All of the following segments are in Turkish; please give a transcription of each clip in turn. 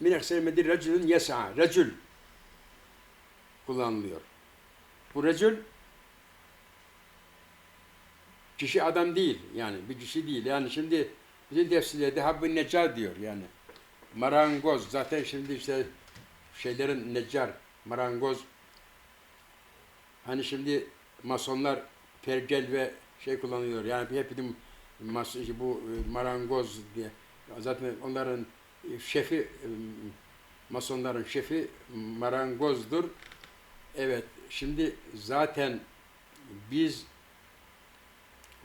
min eksel medine racülün yes'a. Racül kullanılıyor. Bu racül kişi adam değil yani bir kişi değil. Yani şimdi bizim tefsirlerde Habbı Necar diyor yani. Marangoz zaten şimdi işte şeylerin Necar, marangoz hani şimdi masonlar pergel ve şey kullanıyor. Yani hep bizim mas bu e, marangoz diye zaten onların şefi e, masonların şefi marangozdur. Evet şimdi zaten biz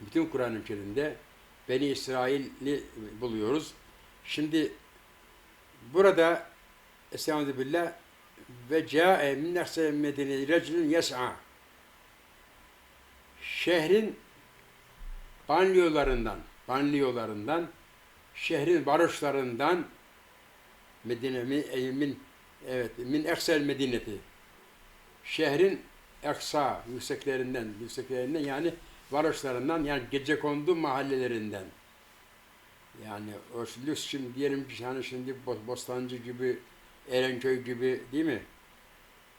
bütün Kur'an-ı Kerim'de Beni İsrail'i buluyoruz. Şimdi burada Estaizu billah ve ca'e min nefsel medine reculun yes'a şehrin banliyölarından banliyölarından şehrin varoşlarından Medine mi ey min evet min eksel medineti şehrin eksa yükseklerinden yükseklerinden yani varoşlarından yani gecekondu mahallelerinden yani o lüks şimdi diyelim ki hani şimdi Bo- Bostancı gibi Erenköy gibi değil mi?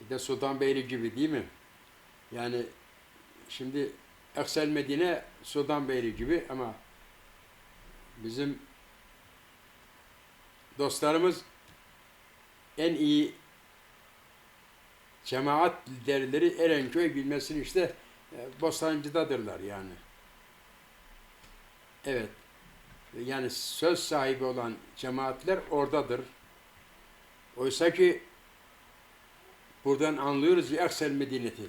Bir de Sultanbeyli gibi değil mi? Yani şimdi Aksel Medine Sultanbeyli gibi ama bizim dostlarımız en iyi cemaat liderleri Erenköy bilmesini işte e, Bostancı'dadırlar yani. Evet. Yani söz sahibi olan cemaatler oradadır. Oysa ki buradan anlıyoruz ki Aksel Medineti.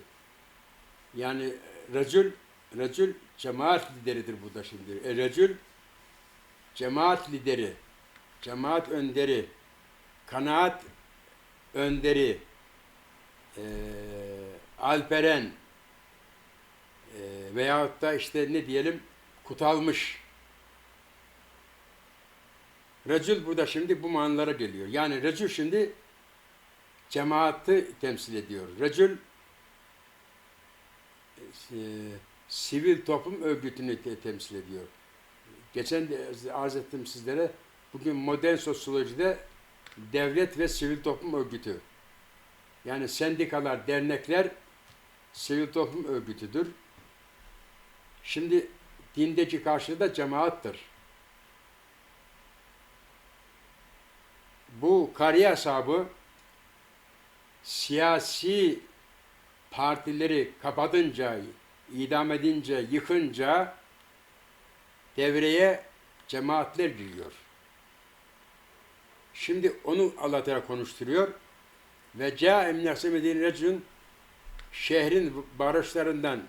Yani Recül, Recül cemaat lideridir burada şimdi. E, Recül cemaat lideri, cemaat önderi, kanaat önderi, e, alperen e, veyahut da işte ne diyelim kutalmış. Recül burada şimdi bu manalara geliyor. Yani recül şimdi cemaati temsil ediyor. Recül e, sivil toplum örgütünü te- temsil ediyor. Geçen de arz ettim sizlere bugün modern sosyolojide devlet ve sivil toplum örgütü. Yani sendikalar, dernekler sivil toplum örgütüdür. Şimdi dindeki karşılığı da cemaattır. Bu kariye hesabı siyasi partileri kapatınca, idam edince, yıkınca devreye cemaatler giriyor. Şimdi onu Allah Teala konuşturuyor. Ve min medine recun şehrin barışlarından,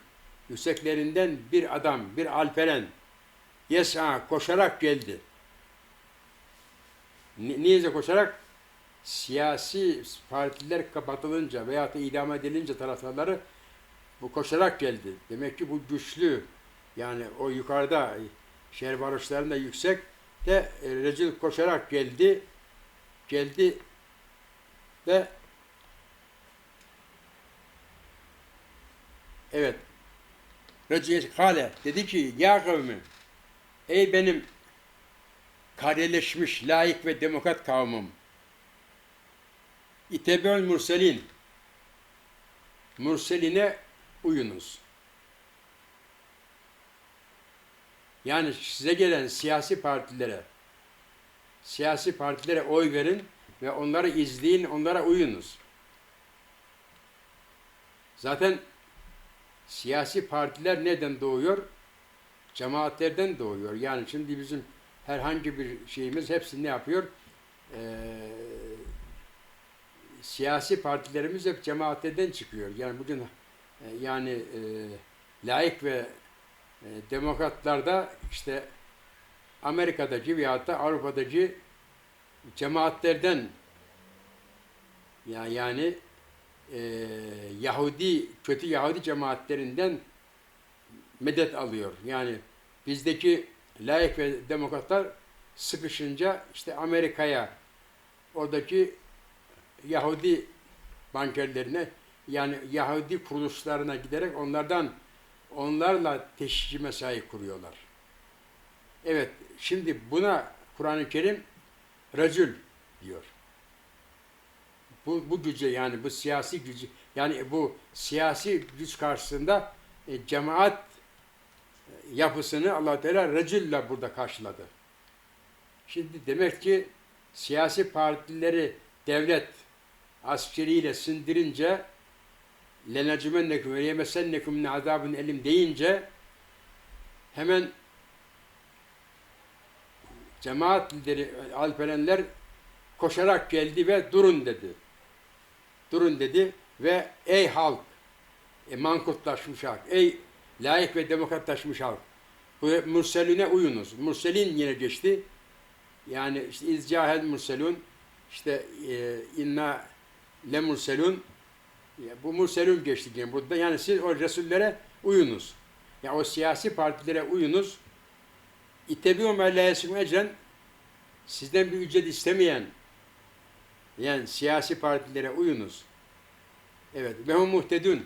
yükseklerinden bir adam, bir alperen yes'a koşarak geldi. Ni- Niye koşarak? Siyasi partiler kapatılınca veya da idam edilince taraftarları bu koşarak geldi. Demek ki bu güçlü. Yani o yukarıda şehir barışlarında yüksek de e, Recep koşarak geldi. Geldi ve evet Kale dedi ki ya kavmi ey benim kareleşmiş, layık ve demokrat kavmim. İtebel Murselin. Murseline uyunuz. Yani size gelen siyasi partilere, siyasi partilere oy verin ve onları izleyin, onlara uyunuz. Zaten siyasi partiler neden doğuyor? Cemaatlerden doğuyor. Yani şimdi bizim herhangi bir şeyimiz hepsi ne yapıyor? Ee, siyasi partilerimiz hep cemaatlerden çıkıyor. Yani bugün e, yani e, laik ve e, demokratlarda işte Amerika'daki veyahut da Avrupa'daki cemaatlerden ya yani e, Yahudi kötü Yahudi cemaatlerinden medet alıyor. Yani bizdeki laik ve demokratlar sıkışınca işte Amerika'ya oradaki Yahudi bankerlerine yani Yahudi kuruluşlarına giderek onlardan onlarla teşhici mesai kuruyorlar. Evet, şimdi buna Kur'an-ı Kerim racül diyor. bu, bu güce yani bu siyasi gücü yani bu siyasi güç karşısında e, cemaat e, yapısını allah Teala recille burada karşıladı. Şimdi demek ki siyasi partileri devlet askeriyle sindirince lenecümennekum ve yemesennekum min azabın elim deyince hemen cemaat lideri Alperenler koşarak geldi ve durun dedi. Durun dedi ve ey halk, e, mankutlaşmış halk, ey layık ve demokratlaşmış halk, bu mürseline uyunuz. Mürselin yine geçti. Yani işte izcahel mürselun, işte e, inna le mürselun, ya bu mürselun geçti yine burada. Yani siz o Resullere uyunuz. Ya o siyasi partilere uyunuz. İttebi'u me la yesum ecren sizden bir ücret istemeyen yani siyasi partilere uyunuz. Evet. Ve hum muhtedun.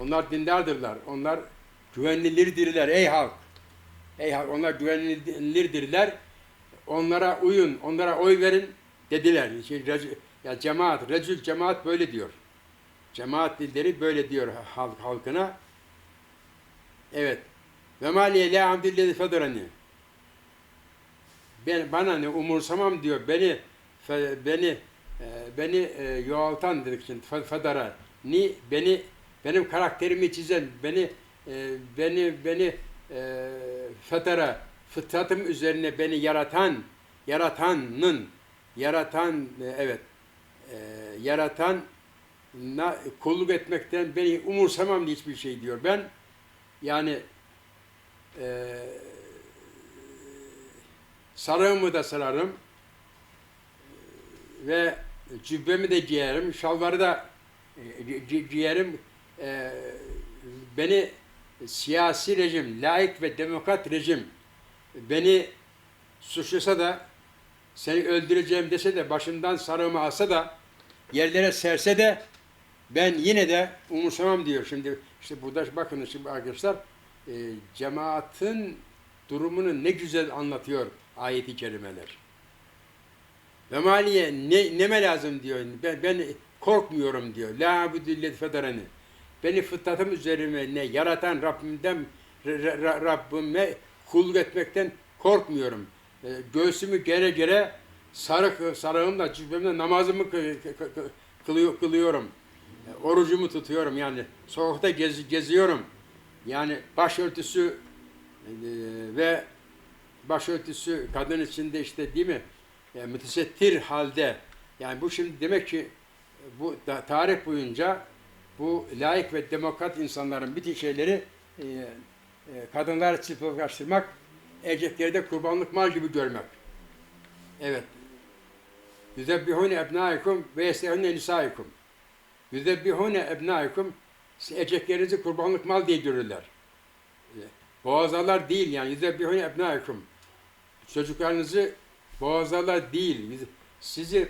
Onlar dindardırlar. Onlar güvenilirdirler ey halk. Ey halk onlar güvenilirdirler. Onlara uyun, onlara oy verin dediler. Şey, ya cemaat, recül cemaat böyle diyor. Cemaat dilleri böyle diyor halk, halkına. Evet. Ve maliye la abdillezi fedrani. Ben bana ne umursamam diyor. Beni beni e, beni e, yoğaltan dedik fe- fedara ni beni benim karakterimi çizen beni e, beni beni fedara fıtratım üzerine beni yaratan yaratanın yaratan evet yaratan kulluk etmekten beni umursamam hiçbir şey diyor. Ben yani e, sarığımı da sararım ve cübbemi de giyerim, şalvarı da e, gi- giyerim. E, beni siyasi rejim, laik ve demokrat rejim beni suçlasa da seni öldüreceğim dese de başımdan sarığımı alsa da yerlere serse de ben yine de umursamam diyor. Şimdi işte burada bakın şimdi arkadaşlar e, cemaatin durumunu ne güzel anlatıyor ayeti kerimeler. Ve maliye ne, neme lazım diyor. Ben, ben korkmuyorum diyor. La abudillet federani. Beni fıtratım üzerime ne yaratan Rabbimden Ra- Ra- Rabbime kulluk etmekten korkmuyorum. E, göğsümü gere gere sarık sarığımla cübbemle namazımı kı- kı- kı- kılıyor, kılıyorum. E, orucumu tutuyorum yani. Sokakta gez, geziyorum. Yani başörtüsü e, ve başörtüsü kadın içinde işte değil mi? Yani mütesettir halde. Yani bu şimdi demek ki bu da, tarih boyunca bu layık ve demokrat insanların bütün şeyleri e, e, kadınları çıplaklaştırmak, erkekleri de kurbanlık mal gibi görmek. Evet. Yüzebbihune ebnaikum ve yestehune nisaikum. Yüzebbihune ebnaikum erkeklerinizi kurbanlık mal diye görürler. E, Boğazalar değil yani yüzebbihune ebnaikum. Çocuklarınızı boğazlarlar değil. Sizi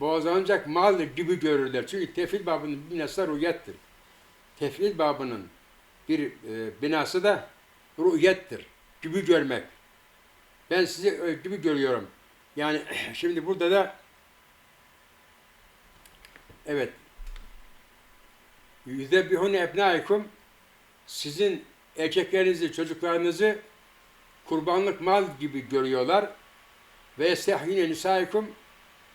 boğazlanacak mal gibi görürler. Çünkü tefil babının binası rüyettir. Tefil babının bir e, binası da rüyettir. Gibi görmek. Ben sizi e, gibi görüyorum. Yani şimdi burada da evet yüzebbihune ebnaikum sizin erkeklerinizi, çocuklarınızı kurbanlık mal gibi görüyorlar. Ve estehine nisaikum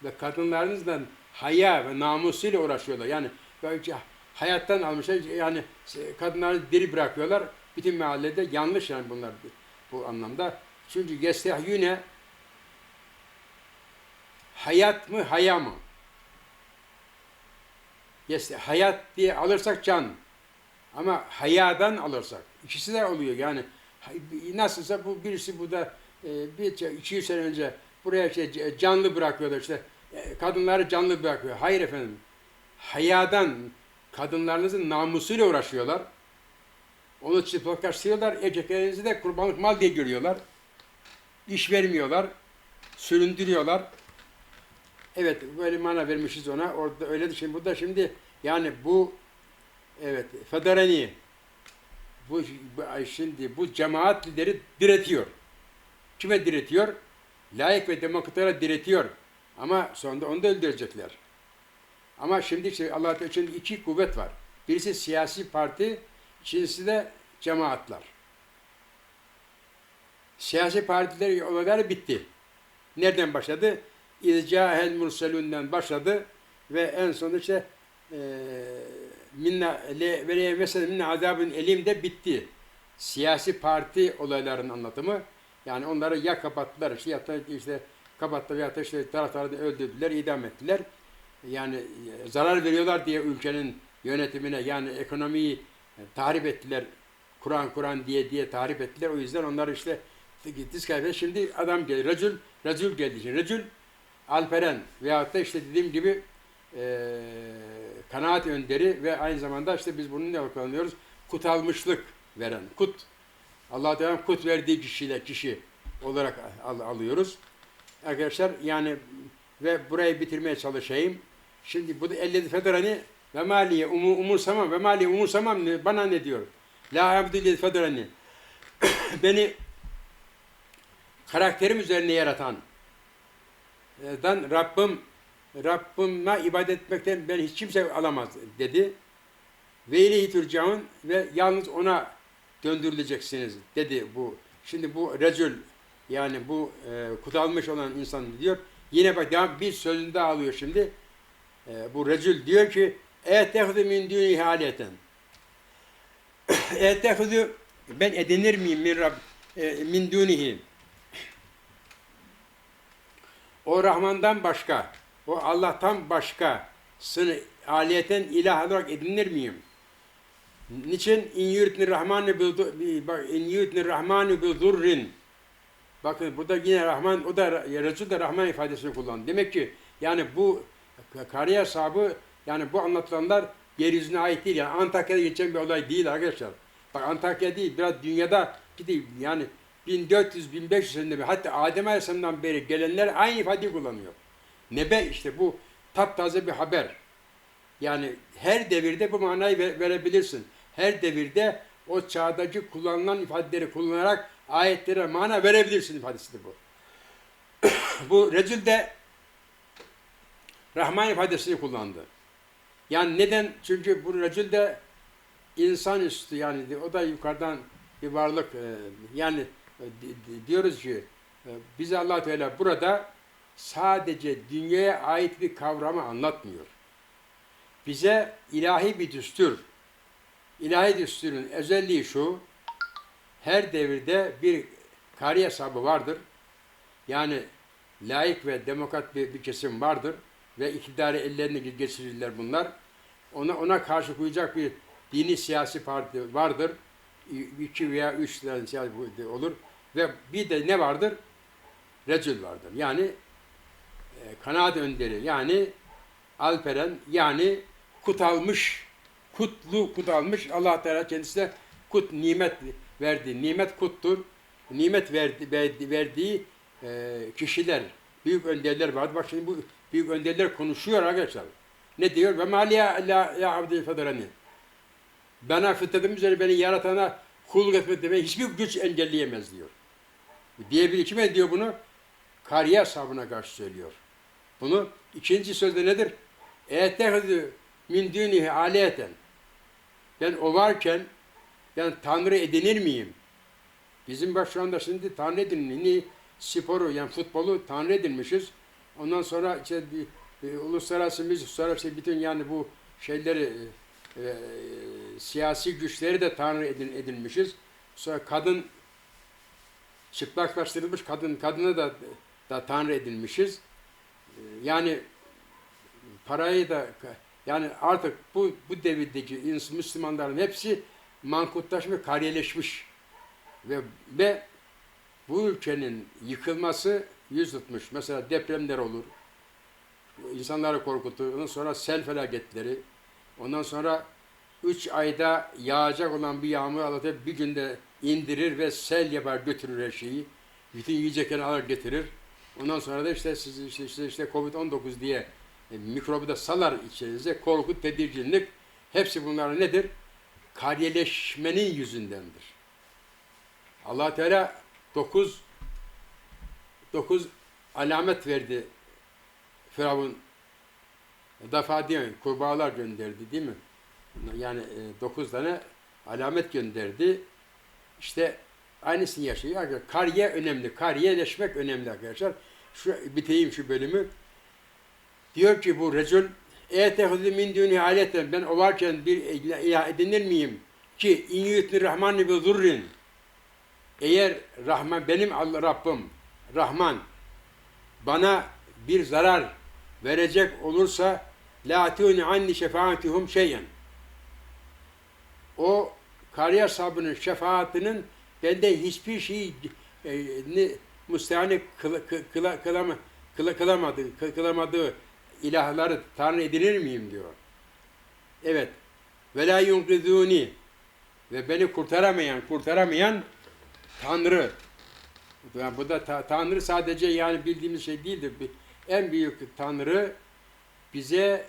ve kadınlarınızla haya ve namusuyla uğraşıyorlar. Yani böylece hayattan almışlar. Yani kadınları diri bırakıyorlar. Bütün mahallede yanlış yani bunlar bu anlamda. Çünkü yestehyüne hayat mı haya mı? Yeste, hayat diye alırsak can. Ama hayadan alırsak ikisi de oluyor yani nasılsa bu birisi burada e, bir 200 sene önce buraya şey, canlı bırakıyorlar işte e, kadınları canlı bırakıyor. Hayır efendim. Hayadan kadınlarınızın namusuyla uğraşıyorlar. Onu çıplaklaştırıyorlar. Erkeklerinizi de kurbanlık mal diye görüyorlar. İş vermiyorlar. Süründürüyorlar. Evet böyle mana vermişiz ona. Orada öyle şimdi burada şimdi yani bu evet Federani bu, bu şimdi bu cemaat lideri diretiyor. Kime diretiyor? Layık ve demokratlara diretiyor. Ama sonunda onu da öldürecekler. Ama şimdi işte Allah Teala için iki kuvvet var. Birisi siyasi parti, ikincisi de cemaatler. Siyasi partiler olayları bitti. Nereden başladı? İzcahel murselünden başladı ve en sonunda işte eee minna le mesela minna azabın elim de bitti. Siyasi parti olaylarının anlatımı yani onları ya kapattılar işte ya da işte kapattılar ya da işte taraftarı öldürdüler, idam ettiler. Yani e, zarar veriyorlar diye ülkenin yönetimine yani ekonomiyi e, tahrip ettiler. Kur'an Kur'an diye diye tahrip ettiler. O yüzden onlar işte diskalifiye. Şimdi adam geldi. Recül, Recül geldi. Recül Alperen veyahut da işte dediğim gibi e, kanaat önderi ve aynı zamanda işte biz bunu ne kullanıyoruz? Kut almışlık veren. Kut. Allah Teala kut verdiği kişiyle kişi olarak al, alıyoruz. Arkadaşlar yani ve burayı bitirmeye çalışayım. Şimdi bu da 57 Federani ve maliye umu, umursamam ve maliye umursamam bana ne diyor? La abdülil Federani. Beni karakterim üzerine yaratan dan Rabbim Rabbime ibadet etmekten ben hiç kimse alamaz dedi. Ve ileyhi turcaun ve yalnız ona döndürüleceksiniz dedi bu. Şimdi bu recül yani bu e, kudalmış olan insan diyor. Yine bak devam bir sözünü daha alıyor şimdi. E, bu recül diyor ki etehudu min duni haleten. etehudu ben edinir miyim min, Rab, e, min dunihi? O Rahman'dan başka, o Allah'tan başka sını aliyeten ilah olarak edinir miyim? Niçin? İn yuridni rahmanu bil in yuridni rahmanu bil durrin. Bakın burada yine Rahman o da Resul de Rahman ifadesini kullandı. Demek ki yani bu kariyer sahibi yani bu anlatılanlar yeryüzüne ait değil. Yani Antakya'da geçen bir olay değil arkadaşlar. Bak Antakya değil biraz dünyada bir de yani 1400-1500 senede hatta Adem Aleyhisselam'dan beri gelenler aynı ifadeyi kullanıyor. Nebe işte bu taptaze bir haber. Yani her devirde bu manayı ver- verebilirsin. Her devirde o çağdaki kullanılan ifadeleri kullanarak ayetlere mana verebilirsin ifadesidir bu. bu Recül de Rahman ifadesini kullandı. Yani neden? Çünkü bu Recül de insanüstü yani o da yukarıdan bir varlık. e, Yani diyoruz ki e, bize allah Teala burada sadece dünyaya ait bir kavramı anlatmıyor. Bize ilahi bir düstur, ilahi düsturun özelliği şu, her devirde bir kari hesabı vardır. Yani layık ve demokrat bir, bir kesim vardır ve iktidarı ellerine geçirirler bunlar. Ona ona karşı koyacak bir dini siyasi parti vardır. İki veya üç tane siyasi parti olur. Ve bir de ne vardır? Recül vardır. Yani e, kanaat önderi yani Alperen yani kut almış, kutlu kut almış Allah Teala kendisine kut nimet verdi. Nimet kuttur. Nimet verdi, verdi, verdiği e, kişiler, büyük önderler vardı. Bak şimdi bu büyük önderler konuşuyor arkadaşlar. Ne diyor? Ve maliye la ya abdül fedarani. Bana fıtratım üzere beni yaratana kulluk etmekte beni hiçbir güç engelleyemez diyor. Diyebilir. Kime diyor bunu? Kariyer sahabına karşı söylüyor. Bunu ikinci sözde nedir? E'tehidü min dunihi aliyeten. Ben o varken ben Tanrı edinir miyim? Bizim bak şu anda şimdi Tanrı edinilini sporu yani futbolu Tanrı edinmişiz. Ondan sonra işte bir, bir uluslararası müzik, uluslararası bütün yani bu şeyleri e, e, siyasi güçleri de Tanrı edin, edinmişiz. Sonra kadın çıplaklaştırılmış kadın kadına da da Tanrı edinmişiz. E, Yani parayı da yani artık bu bu devirdeki ins- Müslümanların hepsi mankutlaşmış, kariyeleşmiş ve ve bu ülkenin yıkılması yüz tutmuş. Mesela depremler olur. insanları korkutur. Ondan sonra sel felaketleri. Ondan sonra üç ayda yağacak olan bir yağmur Allah Teala bir günde indirir ve sel yapar götürür her şeyi. Bütün yiyecekleri alır getirir. Ondan sonra da işte siz işte, işte, işte Covid-19 diye e, mikrobu da salar içerinize. Korku, tedirginlik hepsi bunlar nedir? Kariyeleşmenin yüzündendir. allah Teala dokuz dokuz alamet verdi Firavun defa diyor kurbağalar gönderdi değil mi? Yani e, dokuz tane alamet gönderdi. İşte aynısını yaşıyor. Arkadaşlar, Kariye önemli. Kariyeleşmek önemli arkadaşlar. Şu biteyim şu bölümü. Diyor ki bu Recul E'tehuzü min dûni aleten ben o varken bir ilah edinir miyim? Ki in yutni rahman bi eğer Rahman benim Allah Rabbim Rahman bana bir zarar verecek olursa la tuni anni şefaatuhum şeyen. O kariyer sahabının şefaatinin bende hiçbir şey e, ne, müstehane kıla, kıla, kılama, kıla, kılamadı, kı- kılamadığı ilahları tanrı edinir miyim diyor. Evet. Ve la yunkizuni ve beni kurtaramayan, kurtaramayan Tanrı. Yani bu da ta- Tanrı sadece yani bildiğimiz şey değildir. En büyük Tanrı bize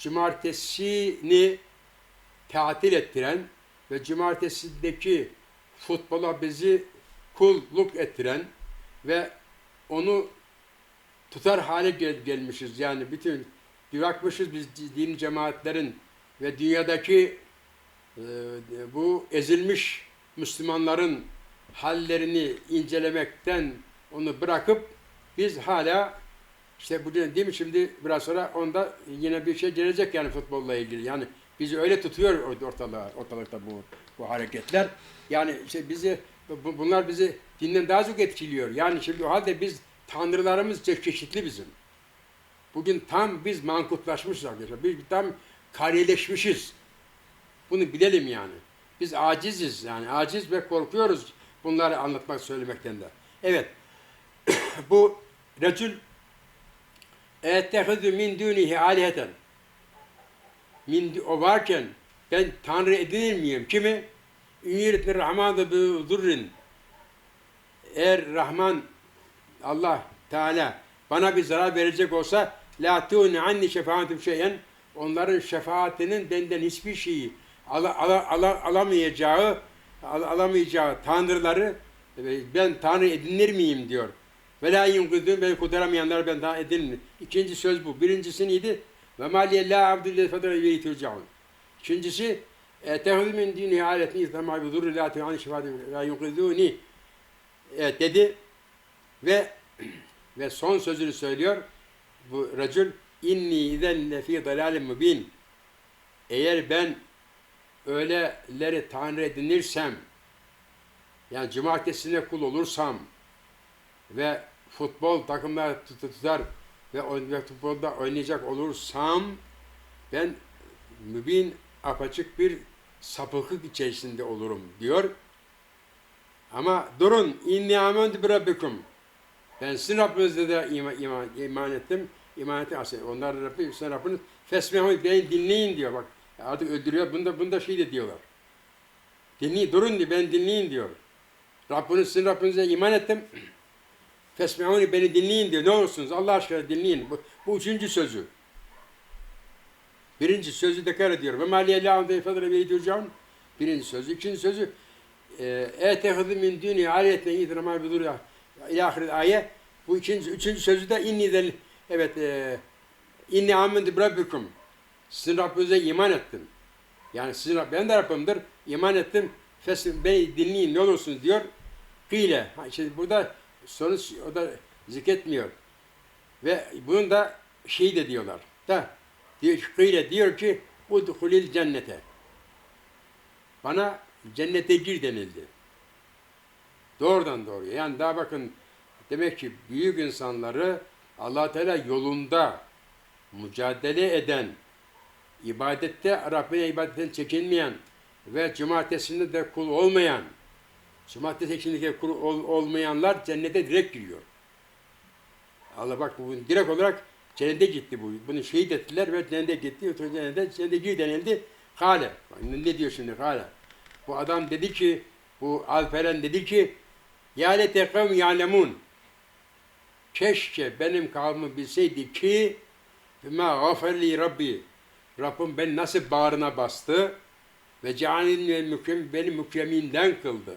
cumartesini tatil ettiren ve cumartesindeki futbola bizi kulluk ettiren ve onu tutar hale gel- gelmişiz. Yani bütün bırakmışız biz din cemaatlerin ve dünyadaki e, bu ezilmiş Müslümanların hallerini incelemekten onu bırakıp biz hala işte bu değil mi şimdi biraz sonra onda yine bir şey gelecek yani futbolla ilgili. Yani bizi öyle tutuyor ortalığa, ortalıkta bu bu hareketler. Yani işte bizi bu- bunlar bizi dinden daha çok etkiliyor. Yani şimdi o halde biz tanrılarımız çe- çeşitli bizim. Bugün tam biz mankutlaşmışız arkadaşlar. Biz tam kariyeleşmişiz. Bunu bilelim yani. Biz aciziz yani aciz ve korkuyoruz bunları anlatmak söylemekten de. Evet. Bu Recül ettehizu min dunihi aliheten min o varken ben tanrı edinir miyim? Kimi? Ünyiritni rahmanı bi durrin eğer Rahman Allah Teala bana bir zarar verecek olsa la tu'ni anni şefaatum şeyen onların şefaatinin benden hiçbir şeyi ala, ala, ala- alamayacağı al- alamayacağı tanrıları e, ben tanrı edinir miyim diyor. Ve la yunkudun beni kurtaramayanlar ben daha edinir. İkinci söz bu. Birincisi neydi? Ve maliye la abdülle fedre ve yitircaun. İkincisi Etehudü min dini aletini izlama bi zurri la tu'ani şefaatum la yunkuduni. Evet dedi ve ve son sözünü söylüyor. Bu racül inni izen lefi dalalim mubin. Eğer ben öyleleri tanrı edinirsem yani cumartesine kul olursam ve futbol takımları tut- tutar ve, futbolda oynayacak olursam ben mübin apaçık bir sapıklık içerisinde olurum diyor. Ama durun inni amentu bi. Ben sizin Rabbinizle de iman, iman, iman ettim. İman ettim. Onlar da Rabbi, sizin Rabbiniz fesmehu beni dinleyin diyor bak. Artık öldürüyor. Bunda, bunda şey de diyorlar. Dinleyin, durun diyor, ben dinleyin diyor. Rabbiniz, sizin Rabbinize iman ettim. Fesmehuni beni dinleyin diyor. Ne olursunuz Allah aşkına dinleyin. Bu, bu üçüncü sözü. Birinci sözü tekrar ediyor. Ve maliye la amde ifadere ve yedurcan. Birinci sözü. İkinci sözü E'tehidü min dünü aliyeten yidrama bidur ya. İlahir ayet. Bu ikinci, üçüncü sözü de inni del evet e, inni amentu bi rabbikum. Sizin Rabbinize iman ettim. Yani sizin Rabb, ben de Rabbimdir. iman ettim. Fesin, beni dinleyin ne olursunuz diyor. Kıyle. Şimdi burada sonuç o da zikretmiyor. Ve bunun da şey de diyorlar. Da diyor, kıyle diyor ki udhulil cennete. Bana cennete gir denildi. Doğrudan doğruya. Yani daha bakın demek ki büyük insanları allah Teala yolunda mücadele eden, ibadette Rabbine ibadetten çekinmeyen ve cumartesinde de kul olmayan, cumartesi içindeki kul ol- olmayanlar cennete direkt giriyor. Allah bak bu direkt olarak cennete gitti bu. Bunu şehit ettiler ve cennete gitti. Cennete, cennete gir denildi. Bak Ne diyor şimdi kale? Bu adam dedi ki, bu Alperen dedi ki, Ya lete kavm ya'lemun. Keşke benim kavmim bilseydi ki, ma gaferli Rabbi. Rabbim beni nasıl bağrına bastı ve cealin ve beni mükreminden kıldı.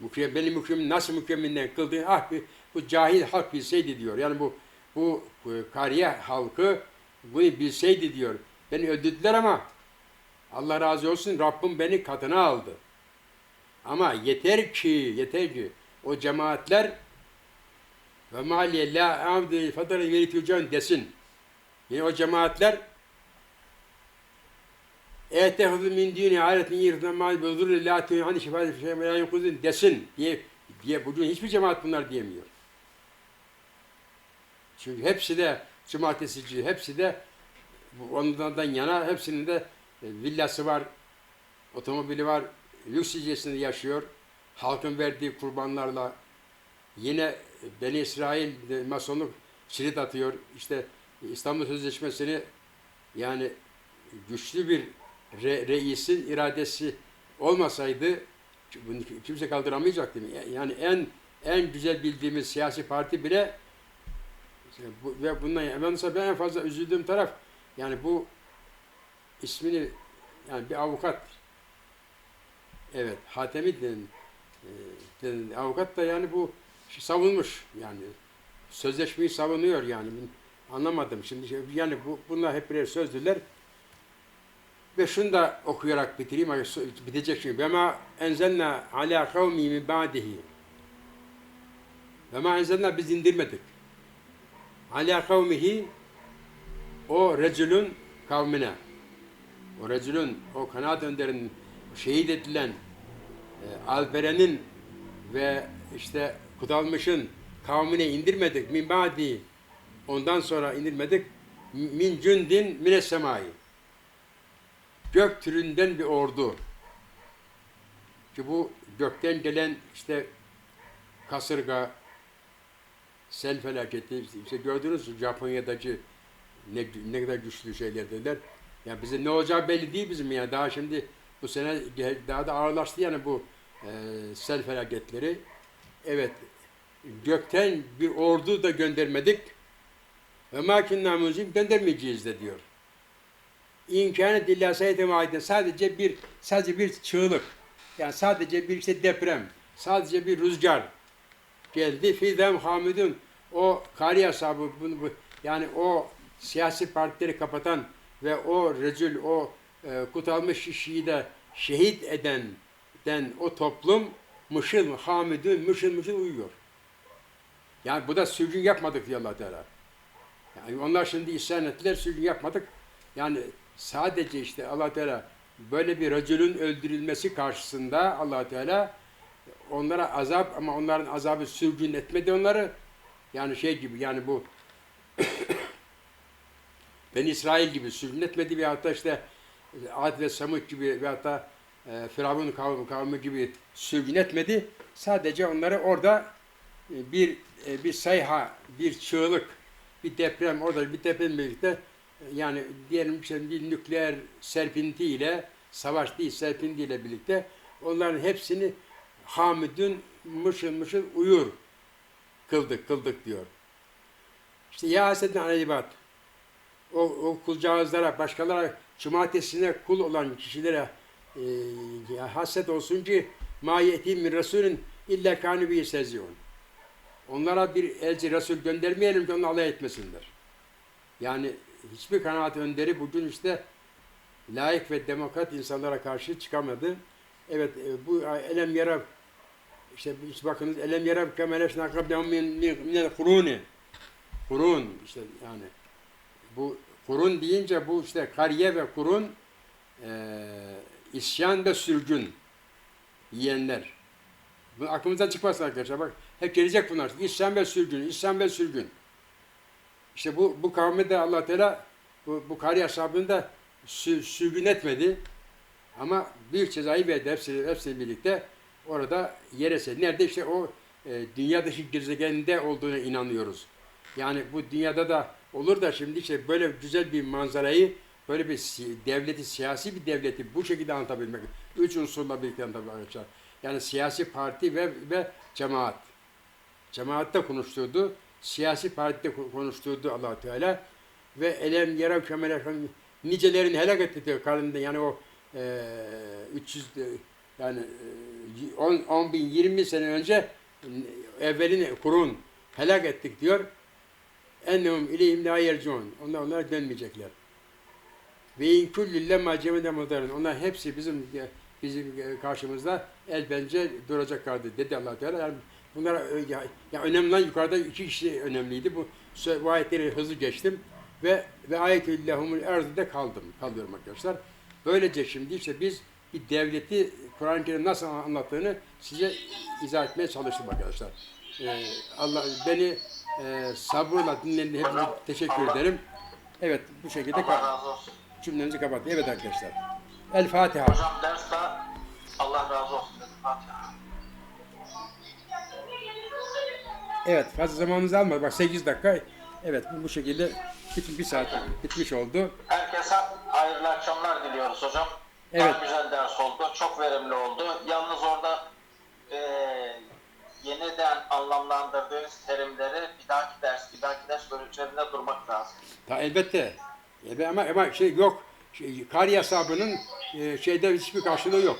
Mükrem, beni mükrem, nasıl mükreminden kıldı? Ah bu cahil halk bilseydi diyor. Yani bu bu, kariye halkı bunu bilseydi diyor. Beni öldürdüler ama Allah razı olsun Rabbim beni katına aldı. Ama yeter ki, yeter ki o cemaatler ve maliye la avdi fadara desin. Yani o cemaatler Yirden mal bi zurri la tüyün hani şifade şey me yunkuzun desin diye diye bugün hiçbir cemaat bunlar diyemiyor. Çünkü hepsi de cumartesici, hepsi de onlardan yana hepsinin de e, villası var, otomobili var, lüks içerisinde yaşıyor. Halkın verdiği kurbanlarla yine Beni İsrail masonluk şirit atıyor. İşte İstanbul Sözleşmesi'ni yani güçlü bir re, reisin iradesi olmasaydı bunu kimse kaldıramayacak değil mi? Yani en en güzel bildiğimiz siyasi parti bile ve bundan ben ben en fazla üzüldüğüm taraf yani bu ismini yani bir avukat evet Hatemi denen, e, denen avukat da yani bu şey savunmuş yani sözleşmeyi savunuyor yani. Anlamadım. Şimdi şey- yani bu bunlar hep birer sözdüler ve şunu da okuyarak bitireyim bitecek şimdi ve ma enzelna ala kavmi min ba'dihi. Ve ma enzelna biz indirmedik. Ala kavmihi o reculun kavmine. O reculun o kanaat önderinin şehit edilen e, Alperen'in ve işte Kudalmış'ın kavmine indirmedik. Min ba'di. Ondan sonra indirmedik. Min cündin mines semai gök türünden bir ordu ki bu gökten gelen işte kasırga sel felaketi işte gördünüz Japonya'daki ne, ne kadar güçlü şeyler dediler. Ya bize ne olacağı belli değil bizim ya. Daha şimdi bu sene daha da ağırlaştı yani bu e, sel felaketleri. Evet gökten bir ordu da göndermedik. Ve makinna göndermeyeceğiz de diyor. İmkanı dilla sayete maiden sadece bir sadece bir çığlık. Yani sadece bir işte deprem, sadece bir rüzgar geldi. Fidem Hamidun o kari ashabı bunu bu, yani o siyasi partileri kapatan ve o rezül o e, kutalmış kişiyi de şehit eden den o toplum mışıl hamidun mışıl mışıl uyuyor. Yani bu da sürgün yapmadık diyor allah Teala. Yani onlar şimdi isyan ettiler, sürgün yapmadık. Yani sadece işte allah Teala böyle bir racülün öldürülmesi karşısında allah Teala onlara azap ama onların azabı sürgün etmedi onları. Yani şey gibi yani bu Ben İsrail gibi sürgün etmedi ve hatta işte Ad ve Samut gibi ve hatta e, Firavun kavmi, kavmi gibi sürgün etmedi. Sadece onları orada e, bir e, bir sayha, bir çığlık, bir deprem orada bir deprem birlikte e, yani diyelim bir nükleer serpintiyle savaş değil serpintiyle birlikte onların hepsini Hamid'ün mışıl mışıl uyur kıldık kıldık diyor. İşte ya hasedin aleyhibat o, o kulcağızlara, başkalara, cumartesine kul olan kişilere e, haset olsun ki mayetim min Resulün illa kânü bi seziyon. Onlara bir elçi Resul göndermeyelim ki onu alay etmesinler. Yani hiçbir kanaat önderi bugün işte layık ve demokrat insanlara karşı çıkamadı. Evet e, bu elem yara işte bakınız elem yara kemeleşna kablehum min min kuruni kurun işte yani bu kurun deyince bu işte kariye ve kurun e, isyan ve sürgün yiyenler. Bu aklımızdan çıkmasın arkadaşlar. Bak hep gelecek bunlar. İsyan ve sürgün, isyan ve sürgün. İşte bu bu kavmi de Allah Teala bu, bu kari ashabını da sü, sürgün etmedi. Ama büyük cezayı verdi hepsi, hepsi birlikte orada yere serdi. Nerede işte o e, dünya dışı gezegeninde olduğuna inanıyoruz. Yani bu dünyada da olur da şimdi işte böyle güzel bir manzarayı böyle bir devleti, siyasi bir devleti bu şekilde anlatabilmek. Üç unsurla birlikte anlatabilmek arkadaşlar. Yani siyasi parti ve, ve cemaat. Cemaatte konuşturdu, siyasi partide ko- konuşturdu allah Teala ve elem yerav kemele nicelerini helak etti diyor karnında yani o e, 300 de- yani e, 10, 10 bin 20 sene önce e, evvelini kurun helak ettik diyor. ennehum ileyhim la yerciun. Onlar onlara dönmeyecekler. Ve in kullü lemma cemede mudarın. Onlar hepsi bizim bizim karşımızda el bence duracaklardı dedi allah Teala. Yani bunlara ya, ya önemli yukarıda iki kişi önemliydi. Bu, bu ayetleri hızlı geçtim ve ve ayetü lehumul erzde kaldım. Kalıyorum arkadaşlar. Böylece şimdi işte biz bir devleti Kur'an-ı Kerim nasıl anlattığını size izah etmeye çalıştım arkadaşlar. Ee, Allah beni e, sabırla dinlediğiniz hepinize teşekkür ederim. Evet bu şekilde ka- cümlemizi kapattık. Evet arkadaşlar. El Fatiha. Hocam ders de Allah razı olsun. dedi. Fatiha. Evet fazla zamanınızı almadı. Bak 8 dakika. Evet bu, bu şekilde bütün bir saat bitmiş oldu. Herkese hayırlı akşamlar diliyoruz hocam. Evet. Daha güzel ders oldu. Çok verimli oldu. Yalnız orada eee yeniden anlamlandırdığınız terimleri bir dahaki ders, bir dahaki ders bölümlerinde durmak lazım. Ta elbette. E, ama ama şey yok. Şey, kar hesabının e, şeyde hiçbir karşılığı yok.